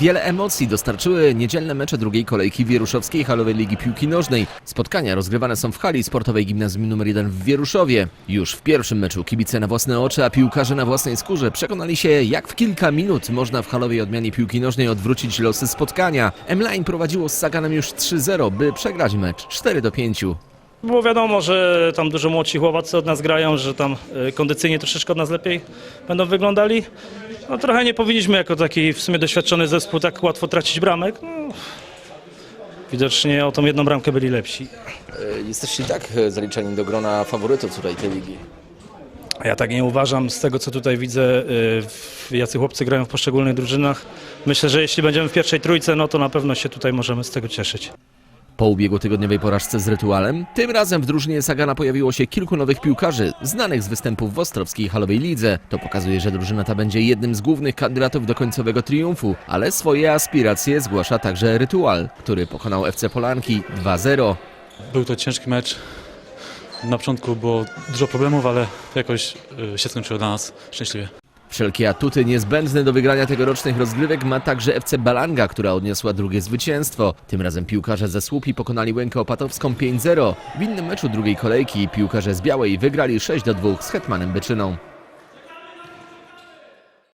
Wiele emocji dostarczyły niedzielne mecze drugiej kolejki Wieruszowskiej Halowej Ligi Piłki Nożnej. Spotkania rozgrywane są w hali sportowej gimnazjum nr 1 w Wieruszowie. Już w pierwszym meczu kibice na własne oczy, a piłkarze na własnej skórze przekonali się, jak w kilka minut można w halowej odmianie piłki nożnej odwrócić losy spotkania. M-Line prowadziło z Saganem już 3-0, by przegrać mecz 4-5. Było wiadomo, że tam dużo młodsi chłopacy od nas grają, że tam y, kondycyjnie troszeczkę od nas lepiej będą wyglądali. No trochę nie powinniśmy jako taki w sumie doświadczony zespół tak łatwo tracić bramek. No, widocznie o tą jedną bramkę byli lepsi. E, Jesteście i tak e, zaliczeni do grona faworytów tutaj tej ligi. Ja tak nie uważam z tego, co tutaj widzę, w- jacy chłopcy grają w poszczególnych drużynach. Myślę, że jeśli będziemy w pierwszej trójce, no to na pewno się tutaj możemy z tego cieszyć. Po ubiegłotygodniowej porażce z Rytualem, tym razem w drużynie Sagana pojawiło się kilku nowych piłkarzy, znanych z występów w Ostrowskiej Halowej Lidze. To pokazuje, że drużyna ta będzie jednym z głównych kandydatów do końcowego triumfu, ale swoje aspiracje zgłasza także Rytual, który pokonał FC Polanki 2-0. Był to ciężki mecz. Na początku było dużo problemów, ale jakoś y, się skończyło dla nas szczęśliwie. Wszelkie atuty niezbędne do wygrania tegorocznych rozgrywek ma także FC Balanga, która odniosła drugie zwycięstwo. Tym razem piłkarze ze Słupi pokonali Łękę Opatowską 5-0. W innym meczu drugiej kolejki piłkarze z Białej wygrali 6-2 z Hetmanem Byczyną.